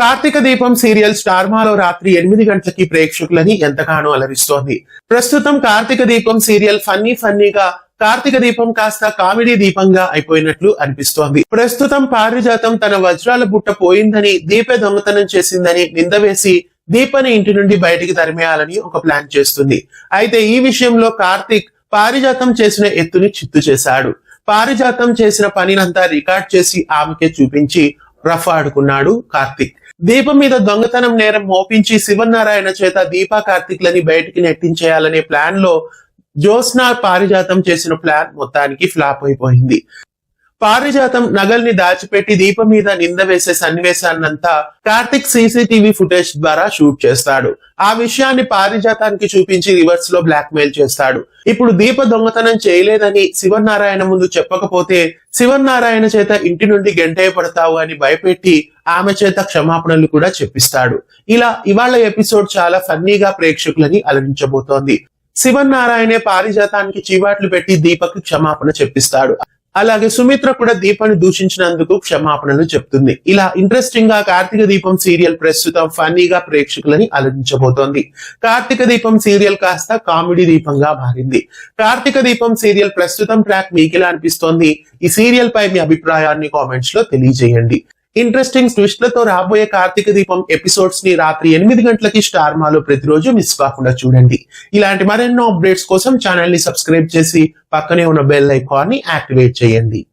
కార్తీక దీపం serial star మాలో రాత్రి ఎనిమిది గంటలకి ప్రేక్షకులని ఎంతగానో అలరిస్తోంది. ప్రస్తుతం కార్తీక దీపం సీరియల్ ఫన్నీ ఫన్నీగా కార్తీక దీపం కాస్త కామెడీ దీపంగా అయిపోయినట్లు అనిపిస్తోంది. ప్రస్తుతం పారిజాతం తన వజ్రాల బుట్ట పోయిందని దీపే దొంగతనం చేసిందని నింద వేసి దీపని ఇంటి నుండి బయటికి తరిమేయాలని ఒక ప్లాన్ చేస్తుంది. అయితే ఈ విషయంలో కార్తీక్ పారిజాతం చేసిన ఎత్తుని చిత్తు చేశాడు. పారిజాతం చేసిన పనినంతా రికార్డ్ చేసి ఆమెకే చూపించి రఫ్ ఆడుకున్నాడు కార్తీక్. దీపం మీద దొంగతనం నేరం మోపించి శివనారాయణ చేత దీపా కార్తిక్లని బయటికి నెట్టించేయాలనే ప్లాన్లో జ్యోత్స్నా పారిజాతం చేసిన ప్లాన్ మొత్తానికి ఫ్లాప్ అయిపోయింది. పారిజాతం నగల్ని దాచిపెట్టి దీపం మీద నింద వేసే సన్నివేశాన్నంతా కార్తిక్ సీసీటీవీ ఫుటేజ్ ద్వారా షూట్ చేస్తాడు. ఆ విషయాన్ని పారిజాతానికి చూపించి రివర్స్లో బ్లాక్ మెయిల్ చేస్తాడు. ఇప్పుడు దీప దొంగతనం చేయలేదని శివనారాయణ ముందు చెప్పకపోతే శివనారాయణ చేత ఇంటి నుండి గంటే పడతావు అని భయపెట్టి ఆమె చేత క్షమాపణలు కూడా చెప్పిస్తాడు. ఇలా ఇవాళ ఎపిసోడ్ చాలా ఫన్నీగా ప్రేక్షకులని అలరించబోతోంది. శివనారాయణే పారిజాతానికి చీవాట్లు పెట్టి దీపకు క్షమాపణ చెప్పిస్తాడు. అలాగే సుమిత్ర కూడా దీపాన్ని దూషించినందుకు క్షమాపణలు చెప్తుంది. ఇలా ఇంట్రెస్టింగ్గా కార్తీక దీపం సీరియల్ ప్రస్తుతం ఫన్నీగా ప్రేక్షకులని అలరించబోతోంది. కార్తీక దీపం సీరియల్ కాస్త కామెడీ దీపంగా మారింది. కార్తీక దీపం సీరియల్ ప్రస్తుతం ట్రాక్ మీకెలా అనిపిస్తోంది? ఈ సీరియల్ పై మీ అభిప్రాయాన్ని కామెంట్స్లో తెలియజేయండి. ఇంట్రెస్టింగ్ ట్విస్ట్లతో రాబోయే కార్తీక దీపం ఎపిసోడ్స్ని రాత్రి ఎనిమిది గంటలకి స్టార్ మాలో ప్రతిరోజు మిస్ కాకుండా చూడండి. ఇలాంటి మరెన్నో అప్డేట్స్ కోసం ఛానల్ని సబ్స్క్రైబ్ చేసి పక్కనే ఉన్న బెల్ ఐకాన్ని యాక్టివేట్ చేయండి.